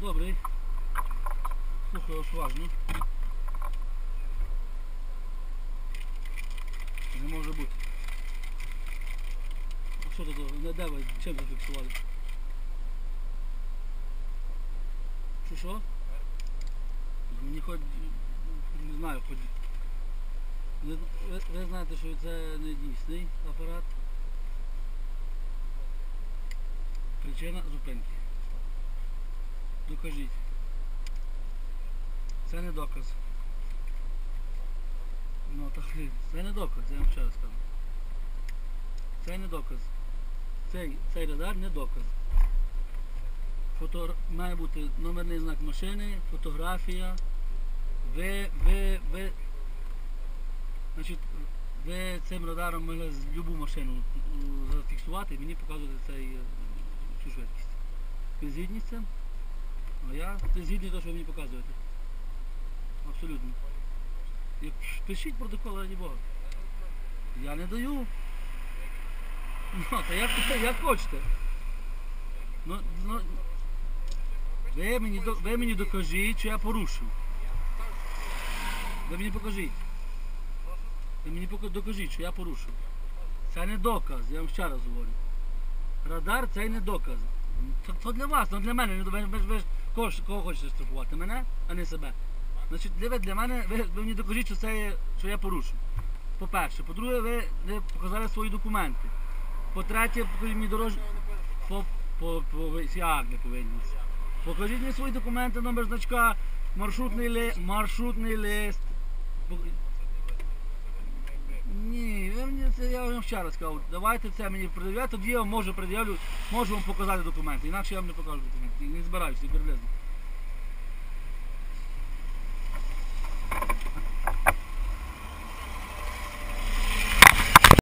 Добрий. Слухаю вас уважно. Не може бути. Що тут? Де ви? Чим зафіксували? Що що? Мені хоч не знаю, хоч. Ви, ви знаєте, що це не дійсний апарат. Причина зупинки. Докажіть. Це не доказ. Ну так це не доказ, я вам ще раз кажу. Це не доказ. Цей, цей радар не доказ. Фото... Має бути номерний знак машини, фотографія. Ви, ви, ви. Значить, ви цим радаром могли любу машину зафіксувати і мені показувати е, цю швидкість. Ви згідні з цим? А я згідний те, що ви мені показуєте. Абсолютно. Пишіть протокол, раді Бога. Я не даю. Ну, та як, як хочете. Ну, ну, ви, мені, ви мені докажіть, що я порушив. Ви мені покажіть. Ви мені докажіть, що я порушив. Це не доказ, я вам ще раз говорю. Радар це не доказ. Це, для вас, не для мене. Не Ви, ви, ви, ж кого, кого хочете штрафувати? Мене, а не себе. Значить, для, для мене, ви, ви мені докажіть, що це є, що я порушив. По-перше. По-друге, ви, ви показали свої документи. По-третє, покажіть мені дорож... По, по, по, як не повинні. Покажіть мені свої документи, номер значка, маршрутний, ли, маршрутний лист. Я вам ще раз кажу. Давайте це мені пред'являти, тоді я вам можу пред'явлю, можу вам показати документи. Інакше я вам не покажу документи. Не збираюся, і приблизно.